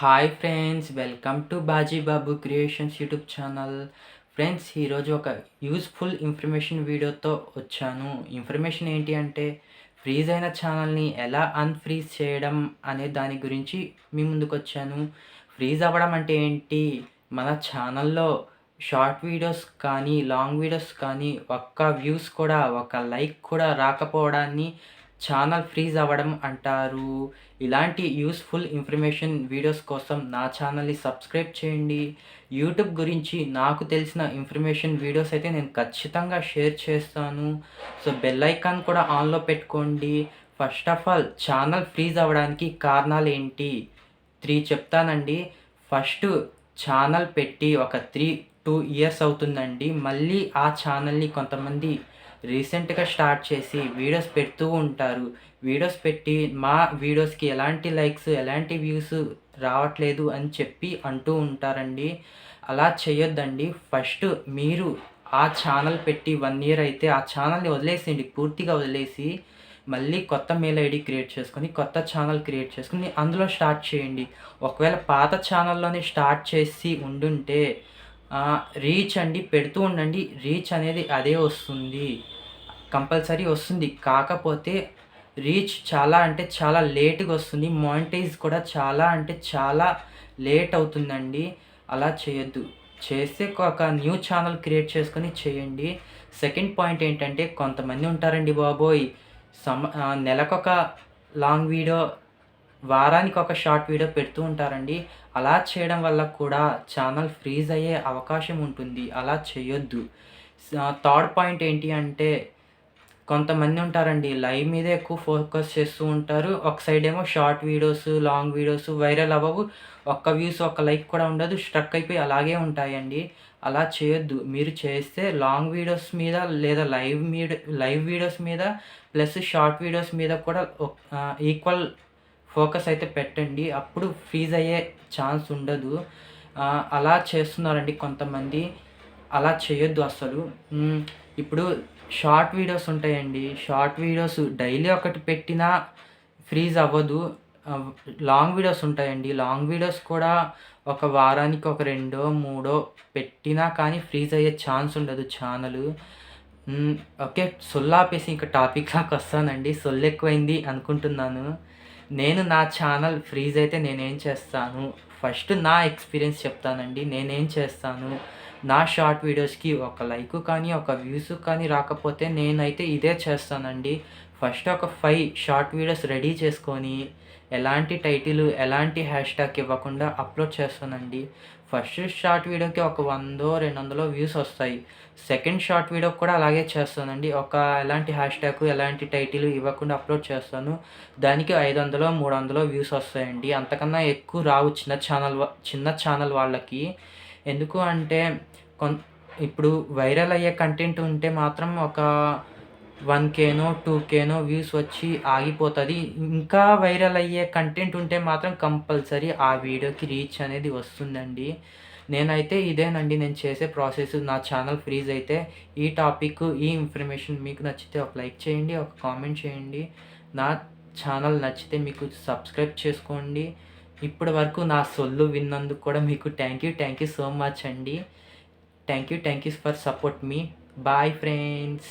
Hi friends welcome to Baji Babu creations YouTube channel. Friends ఈరోజు ఒక useful information వీడియోతో వచ్చాను. ఇన్ఫర్మేషన్ ఏంటి అంటే ఫ్రీజ్ అయిన ఛానల్ని ఎలా అన్ఫ్రీజ్ చేయడం అనే దాని గురించి మీ ముందుకు వచ్చాను. ఫ్రీజ్ అవ్వడం అంటే ఏంటి? మన ఛానల్లో షార్ట్ వీడియోస్ కానీ లాంగ్ వీడియోస్ కానీ ఒక్క వ్యూస్ కూడా ఒక లైక్ కూడా రాకపోవడాన్ని ఛానల్ ఫ్రీజ్ అవ్వడం అంటారు. ఇలాంటి యూస్ఫుల్ ఇన్ఫర్మేషన్ వీడియోస్ కోసం నా ఛానల్ని సబ్స్క్రైబ్ చేయండి. యూట్యూబ్ గురించి నాకు తెలిసిన ఇన్ఫర్మేషన్ వీడియోస్ అయితే నేను ఖచ్చితంగా షేర్ చేస్తాను. సో బెల్ ఐకాన్ కూడా ఆన్లో పెట్టుకోండి. First of all channel freeze అవ్వడానికి కారణాలు ఏంటి? త్రీ చెప్తానండి. ఫస్ట్ ఛానల్ పెట్టి ఒక త్రీ టూ ఇయర్స్ అవుతుందండి. మళ్ళీ ఆ ఛానల్ని కొంతమంది రీసెంట్గా స్టార్ట్ చేసి వీడియోస్ పెడుతూ ఉంటారు. వీడియోస్ పెట్టి మా వీడియోస్కి ఎలాంటి లైక్స్ ఎలాంటి వ్యూస్ రావట్లేదు అని చెప్పి అంటూ ఉంటారండి. అలా చేయొద్దండి. ఫస్ట్ మీరు ఆ ఛానల్ పెట్టి వన్ ఇయర్ అయితే ఆ ఛానల్ని వదిలేసేయండి. పూర్తిగా వదిలేసి మళ్ళీ కొత్త మెయిల్ ఐడి క్రియేట్ చేసుకొని కొత్త ఛానల్ క్రియేట్ చేసుకుని అందులో స్టార్ట్ చేయండి. ఒకవేళ పాత ఛానల్లోనే స్టార్ట్ చేసి ఉండుంటే రీచ్ అండి పెడుతూ ఉండండి. రీచ్ అనేది అదే వస్తుంది. కంపల్సరీ వస్తుంది. కాకపోతే రీచ్ చాలా అంటే చాలా లేట్గా వస్తుంది. మానిటైజ్ కూడా చాలా అంటే చాలా లేట్ అవుతుందండి. అలా చేయొద్దు. చేస్తే ఒక న్యూ ఛానల్ క్రియేట్ చేసుకొని చేయండి. సెకండ్ పాయింట్ ఏంటంటే కొంతమంది ఉంటారండి బాబోయ్. సమ నెలకొక లాంగ్ వీడియో వారానికి ఒక షార్ట్ వీడియో పెడుతూ ఉంటారండి. అలా చేయడం వల్ల కూడా ఛానల్ ఫ్రీజ్ అయ్యే అవకాశం ఉంటుంది. అలా చేయొద్దు. థర్డ్ పాయింట్ ఏంటి అంటే కొంతమంది ఉంటారండి లైవ్ మీదే ఎక్కువ ఫోకస్ చేస్తూ ఉంటారు. ఒక సైడ్ ఏమో short videos long videos viral అవ్వవు. ఒక్క వ్యూస్ ఒక్క లైక్ కూడా ఉండదు. స్ట్రక్ అయిపోయి అలాగే ఉంటాయండి. అలా చేయొద్దు. మీరు చేస్తే లాంగ్ వీడియోస్ మీద లేదా లైవ్ మీడ్ లైవ్ వీడియోస్ మీద ప్లస్ షార్ట్ వీడియోస్ మీద కూడా ఈక్వల్ ఫోకస్ అయితే పెట్టండి. అప్పుడు ఫ్రీజ్ అయ్యే ఛాన్స్ ఉండదు. అలా చేస్తున్నారండి కొంతమంది. అలా చేయొద్దు అసలు. ఇప్పుడు షార్ట్ వీడియోస్ ఉంటాయండి. షార్ట్ వీడియోస్ డైలీ ఒకటి పెట్టినా ఫ్రీజ్ అవ్వదు. లాంగ్ వీడియోస్ ఉంటాయండి. లాంగ్ వీడియోస్ కూడా ఒక వారానికి ఒక రెండో మూడో పెట్టినా కానీ ఫ్రీజ్ అయ్యే ఛాన్స్ ఉండదు ఛానల్. ఓకే సొల్లాపేసి ఇంకా టాపిక్ నాకు వస్తానండి. సొల్లు ఎక్కువైంది అనుకుంటున్నాను. నేను నా ఛానల్ ఫ్రీజ్ అయితే నేనేం చేస్తాను? ఫస్ట్ నా ఎక్స్పీరియన్స్ చెప్తానండి. నేనేం చేస్తాను? నా షార్ట్ వీడియోస్కి ఒక లైక్ కానీ ఒక వ్యూస్ కానీ రాకపోతే నేనైతే ఇదే చేస్తానండి. ఫస్ట్ ఒక ఫైవ్ షార్ట్ వీడియోస్ రెడీ చేసుకొని ఎలాంటి టైటిల్ ఎలాంటి హ్యాష్ ట్యాగ్ ఇవ్వకుండా అప్లోడ్ చేస్తానండి. ఫస్ట్ షార్ట్ వీడియోకి ఒక వందో రెండు వందలో వ్యూస్ వస్తాయి. సెకండ్ షార్ట్ వీడియో కూడా అలాగే చేస్తానండి. ఒక ఎలాంటి హ్యాష్ ట్యాగ్ ఎలాంటి టైటిల్ ఇవ్వకుండా అప్లోడ్ చేస్తాను. దానికి ఐదు వందలో మూడు వందలో వ్యూస్ వస్తాయండి. అంతకన్నా ఎక్కువ రావు చిన్న ఛానల్ చిన్న ఛానల్ వాళ్ళకి. ఎందుకు అంటే కొన్ ఇప్పుడు వైరల్ అయ్యే కంటెంట్ ఉంటే మాత్రం ఒక వన్ కేనో టూ కేనో వ్యూస్ వచ్చి ఆగిపోతుంది. ఇంకా వైరల్ అయ్యే కంటెంట్ ఉంటే మాత్రం కంపల్సరీ ఆ వీడియోకి రీచ్ అనేది వస్తుందండి. నేనైతే ఇదేనండి నేను చేసే ప్రాసెస్. నా ఛానల్ ఫ్రీజ్ అయితే ఈ టాపిక్ ఈ ఇన్ఫర్మేషన్ మీకు నచ్చితే ఒక లైక్ చేయండి ఒక కామెంట్ చేయండి. నా ఛానల్ నచ్చితే మీకు సబ్స్క్రైబ్ చేసుకోండి. ఇప్పటి వరకు నా సొల్లు విన్నందుకు కూడా మీకు thank you thank you so much అండి. Thank you thank you for support me. Bye friends.